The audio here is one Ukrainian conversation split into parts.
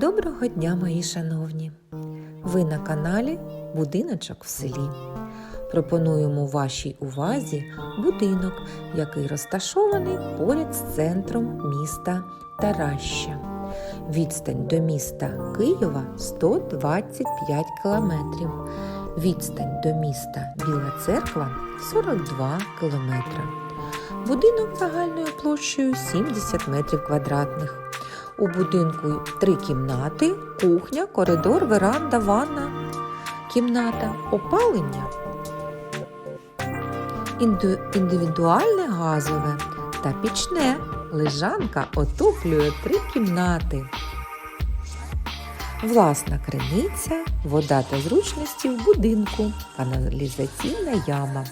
Доброго дня, мої шановні! Ви на каналі Будиночок в селі. Пропонуємо вашій увазі будинок, який розташований поряд з центром міста Тараща. Відстань до міста Києва 125 кілометрів. Відстань до міста Біла Церква 42 кілометри. Будинок загальною площею 70 метрів квадратних. У будинку три кімнати, кухня, коридор, веранда, ванна, кімната, опалення, інду- індивідуальне газове та пічне. Лежанка отоплює три кімнати. Власна криниця, вода та зручності в будинку, каналізаційна яма.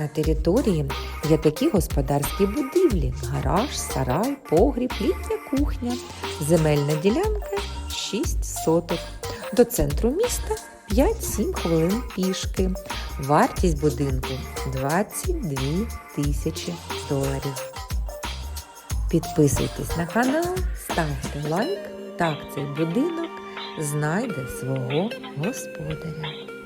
На території є такі господарські будівлі: гараж, сарай, погріб, літня кухня, земельна ділянка 6 соток. До центру міста 5-7 хвилин пішки. Вартість будинку 22 тисячі доларів. Підписуйтесь на канал, ставте лайк. Так цей будинок знайде свого господаря.